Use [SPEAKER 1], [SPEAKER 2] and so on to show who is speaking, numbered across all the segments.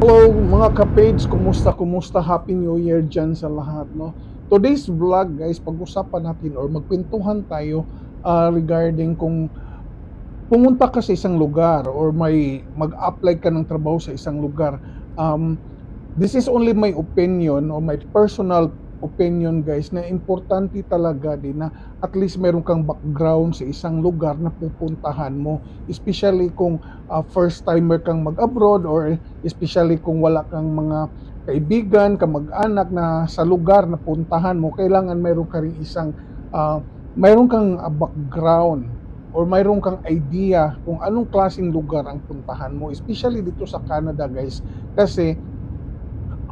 [SPEAKER 1] Hello mga ka-page, kumusta kumusta Happy New Year dyan sa lahat no. Today's vlog guys, pag-usapan natin or magkwentuhan tayo ah, regarding kung pumunta ka sa isang lugar or may mag-apply ka ng trabaho sa isang lugar. Um, this is only my opinion or my personal opinion guys na importante talaga din na at least meron kang background sa isang lugar na pupuntahan mo. Especially kung uh, first timer kang mag-abroad or especially kung wala kang mga kaibigan, kamag-anak na sa lugar na puntahan mo, kailangan mayroon ka rin isang uh, mayroon kang uh, background or mayroon kang idea kung anong klaseng lugar ang puntahan mo, especially dito sa Canada guys kasi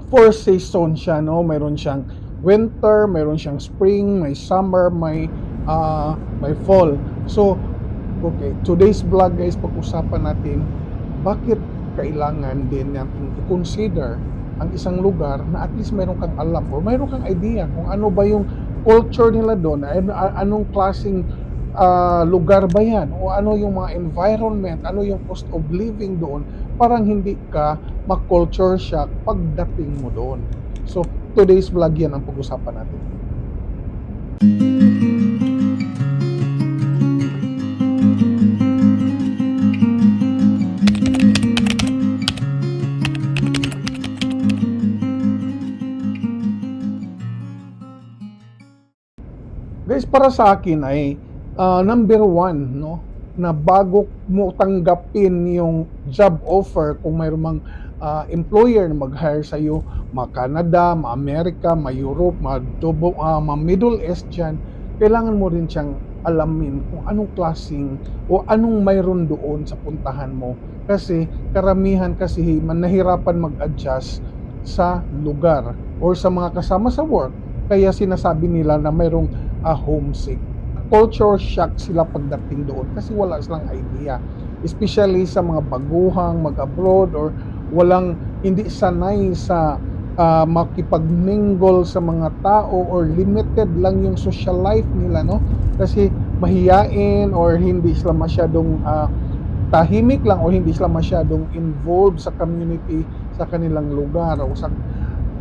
[SPEAKER 1] four season siya no, mayroon siyang winter, mayroon siyang spring, may summer, may uh, may fall. So Okay, today's vlog guys, pag-usapan natin bakit kailangan din natin i-consider ang isang lugar na at least meron kang alam or meron kang idea kung ano ba yung culture nila doon, ano, anong klaseng ah, lugar ba yan o ano yung mga environment, ano yung cost of living doon parang hindi ka ma-culture shock pagdating mo doon. So, today's vlog yan ang pag-usapan natin. Guys, para sa akin ay ah, number one, no, na bago mo tanggapin yung job offer kung mayroong mang ah, employer na mag-hire sa iyo, ma Canada, ma Amerika, ma Europe, ma, Dubo, ah, ma Middle East dyan, kailangan mo rin siyang alamin kung anong klaseng o anong mayroon doon sa puntahan mo. Kasi karamihan kasi man nahirapan mag-adjust sa lugar or sa mga kasama sa work. Kaya sinasabi nila na mayroong a homesick. Culture shock sila pagdating doon kasi wala silang idea. Especially sa mga baguhang mag-abroad or walang hindi sanay sa ah, makipag-mingle sa mga tao or limited lang yung social life nila no kasi mahiyain or hindi sila masyadong ah, tahimik lang o hindi sila masyadong involved sa community sa kanilang lugar o sa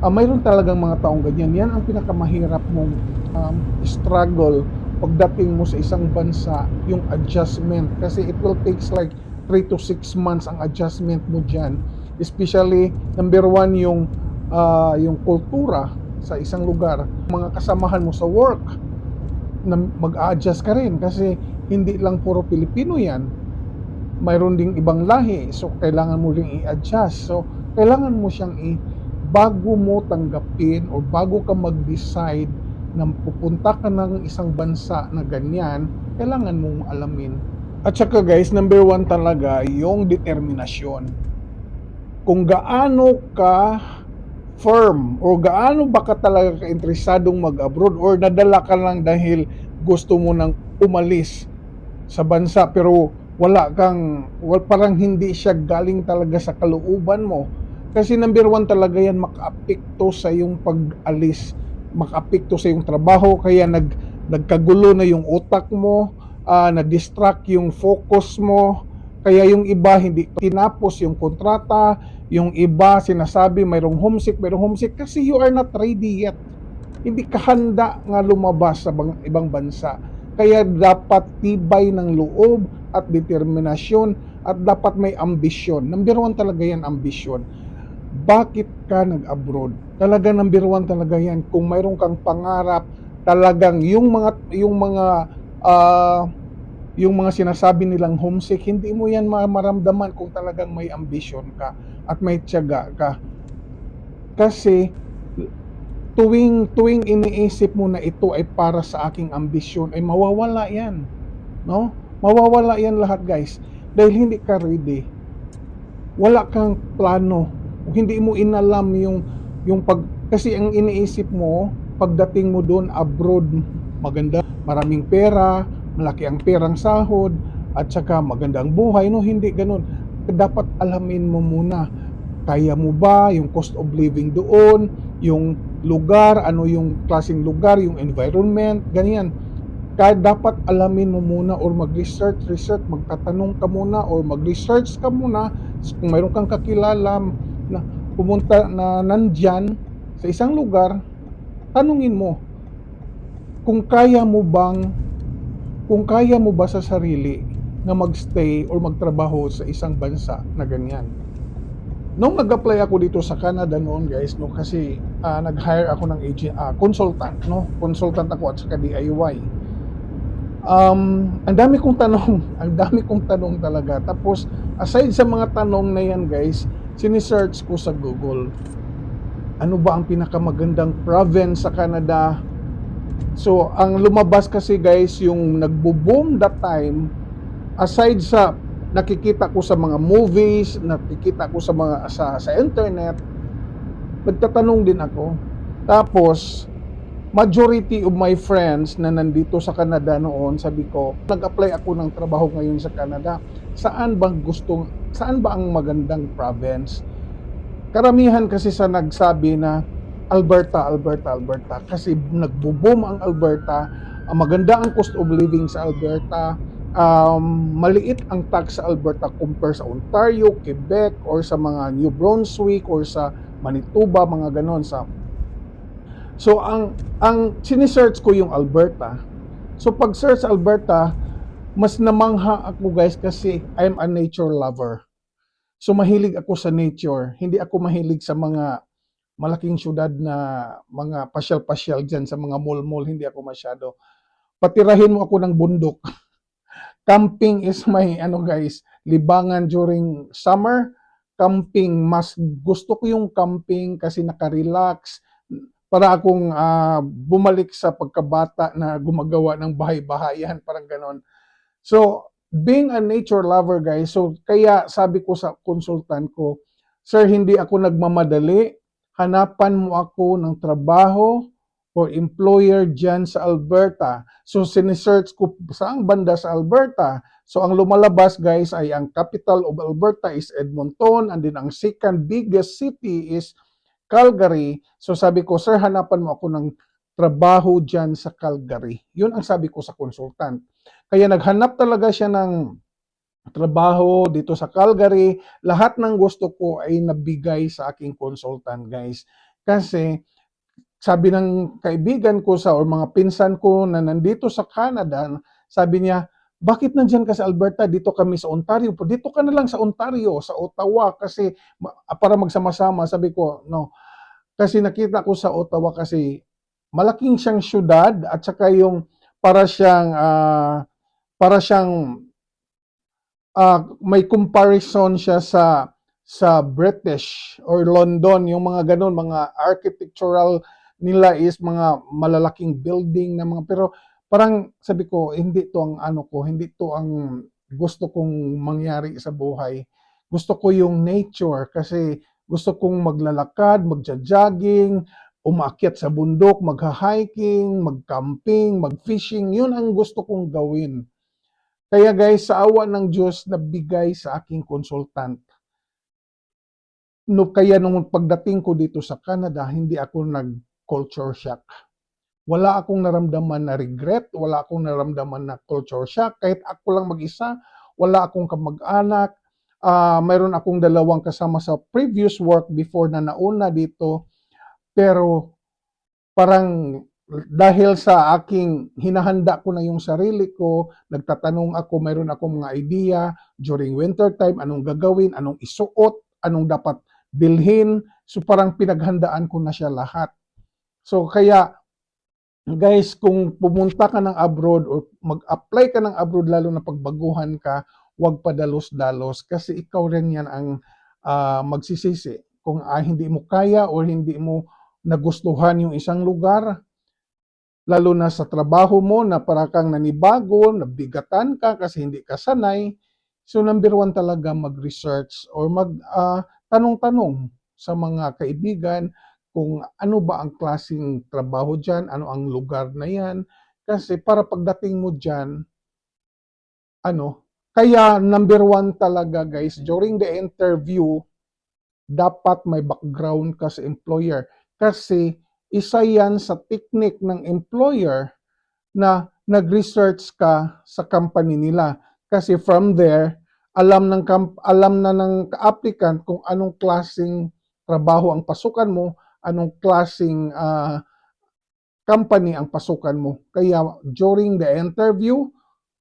[SPEAKER 1] ah, mayroon talagang mga taong ganyan yan ang pinakamahirap mong um, struggle pagdating mo sa isang bansa yung adjustment. Kasi it will takes like 3 to 6 months ang adjustment mo dyan. Especially number one yung ah, yung kultura sa isang lugar. Mga kasamahan mo sa work na mag-adjust ka rin. Kasi hindi lang puro Pilipino yan. Mayroon ding ibang lahi. So kailangan mo ring i-adjust. So kailangan mo siyang i bago mo tanggapin or bago ka mag-decide na pupunta ka ng isang bansa na ganyan kailangan mong alamin. At saka guys number one talaga yung determinasyon. Kung gaano ka firm o gaano ba ka talaga ka-interesadong mag-abroad or nadala ka lang dahil gusto mo nang umalis sa bansa pero wala kang wal, parang hindi siya galing talaga sa kalooban mo. Kasi number one talaga yan makaapekto sa yung pag-alis makaapekto sa yung trabaho kaya nag nagkagulo na yung utak mo ah, na-distract yung focus mo. Kaya yung iba hindi tinapos yung kontrata yung iba sinasabi mayroong homesick mayroong homesick kasi you are not ready yet. Hindi ka handa nga lumabas sa bang, ibang bansa. Kaya dapat tibay ng loob at determinasyon at dapat may ambisyon. Number one talaga yan ambisyon bakit ka nag-abroad talaga number one talaga yan kung mayroon kang pangarap talagang yung mga yung mga ah, yung mga sinasabi nilang homesick, hindi mo yan ma- maramdaman kung talagang may ambisyon ka at may tiyaga ka. Kasi tuwing tuwing iniisip mo na ito ay para sa aking ambisyon ay mawawala yan. No? Mawawala yan lahat, guys. Dahil hindi ka ready. Wala kang plano. Hindi mo inalam yung yung pag kasi ang iniisip mo pagdating mo doon abroad maganda, maraming pera, malaki ang perang sahod at saka magandang buhay no? Hindi ganun. Dapat alamin mo muna kaya mo ba yung cost of living doon yung lugar ano yung klaseng lugar yung environment ganyan. Kaya dapat alamin mo muna or mag-research research magtatanong ka muna or mag-research ka muna kung mayroon kang kakilala na pumunta na nandyan sa isang lugar, tanungin mo kung kaya mo bang kung kaya mo ba sa sarili na magstay or magtrabaho sa isang bansa na ganyan. Nung nag-apply ako dito sa Canada noon guys, no, kasi ah, nag-hire ako ng agent, ah, consultant, no? Consultant ako at saka DIY. Um, ang dami kong tanong, ang dami kong tanong talaga. Tapos, aside sa mga tanong na yan guys, sinisearch ko sa Google. Ano ba ang pinakamagandang province sa Canada? So, ang lumabas kasi guys, yung nagbo-boom that time, aside sa nakikita ko sa mga movies, nakikita ko sa mga sa, sa internet, nagtatanong din ako. Tapos, majority of my friends na nandito sa Canada noon, sabi ko, nag-apply ako ng trabaho ngayon sa Canada. Saan bang gustong, saan ba ang magandang province? Karamihan kasi sa nagsabi na Alberta, Alberta, Alberta. Kasi nagbo-boom ang Alberta. Ang maganda ang cost of living sa Alberta. Um, maliit ang tax sa Alberta compare sa Ontario, Quebec, or sa mga New Brunswick, or sa Manitoba, mga ganon. Sa So ang ang sinisearch ko yung Alberta. So pag search Alberta, mas namangha ako guys kasi I'm a nature lover. So mahilig ako sa nature. Hindi ako mahilig sa mga malaking syudad na mga pasyal-pasyal dyan sa mga mall-mall. Hindi ako masyado. Patirahin mo ako ng bundok. Camping is my ano guys, libangan during summer. Camping, mas gusto ko yung camping kasi naka-relax para akong ah, bumalik sa pagkabata na gumagawa ng bahay-bahayan, parang ganon. So, being a nature lover guys, so kaya sabi ko sa consultant ko, Sir, hindi ako nagmamadali, hanapan mo ako ng trabaho or employer dyan sa Alberta. So, sinesearch ko saang banda sa Alberta. So, ang lumalabas guys ay ang capital of Alberta is Edmonton and then ang second biggest city is Calgary. So sabi ko, sir, hanapan mo ako ng trabaho dyan sa Calgary. Yun ang sabi ko sa consultant. Kaya naghanap talaga siya ng trabaho dito sa Calgary. Lahat ng gusto ko ay nabigay sa aking consultant, guys. Kasi sabi ng kaibigan ko sa or mga pinsan ko na nandito sa Canada, sabi niya, bakit nandyan ka sa Alberta? Dito kami sa Ontario. Dito ka na lang sa Ontario, sa Ottawa kasi para magsama-sama. Sabi ko, no. Kasi nakita ko sa Ottawa kasi malaking siyang syudad at saka yung para siyang ah, para siyang ah, may comparison siya sa sa British or London, yung mga ganun, mga architectural nila is mga malalaking building na mga pero parang sabi ko hindi to ang ano ko, hindi to ang gusto kong mangyari sa buhay. Gusto ko yung nature kasi gusto kong maglalakad, magja-jogging, umakyat sa bundok, magha-hiking, mag-camping, mag-fishing. Yun ang gusto kong gawin. Kaya guys, sa awa ng Diyos, nabigay sa aking consultant. No, kaya nung pagdating ko dito sa Canada, hindi ako nag-culture shock. Wala akong naramdaman na regret, wala akong naramdaman na culture shock. Kahit ako lang mag-isa, wala akong kamag-anak. Ah, mayroon akong dalawang kasama sa previous work before na nauna dito. Pero parang dahil sa aking hinahanda ko na yung sarili ko, nagtatanong ako, mayroon akong mga idea during winter time, anong gagawin, anong isuot, anong dapat bilhin. So parang pinaghandaan ko na siya lahat. So kaya guys, kung pumunta ka ng abroad or mag-apply ka ng abroad lalo na pagbaguhan ka, huwag padalos-dalos kasi ikaw rin yan ang ah, magsisisi. Kung ah, hindi mo kaya or hindi mo nagustuhan yung isang lugar, lalo na sa trabaho mo na para kang nanibago, nabigatan ka kasi hindi ka sanay. So number one talaga mag-research or mag ah, tanong-tanong sa mga kaibigan kung ano ba ang klaseng trabaho dyan, ano ang lugar na yan. Kasi para pagdating mo dyan, ano, kaya number one talaga guys, during the interview, dapat may background ka sa employer. Kasi isa yan sa technique ng employer na nag-research ka sa company nila. Kasi from there, alam ng alam na ng applicant kung anong klaseng trabaho ang pasukan mo, anong klasing ah, company ang pasukan mo. Kaya during the interview,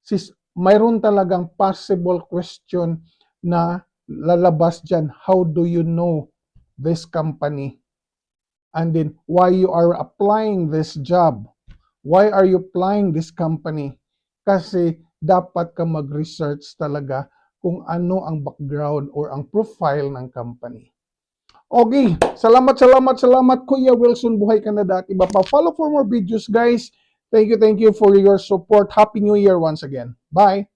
[SPEAKER 1] sis, mayroon talagang possible question na lalabas dyan. How do you know this company? And then, why you are applying this job? Why are you applying this company? Kasi dapat ka mag-research talaga kung ano ang background or ang profile ng company. Okay, salamat, salamat, salamat Kuya Wilson Buhay Canada at iba pa. Follow for more videos guys. Thank you, thank you for your support. Happy New Year once again. Bye!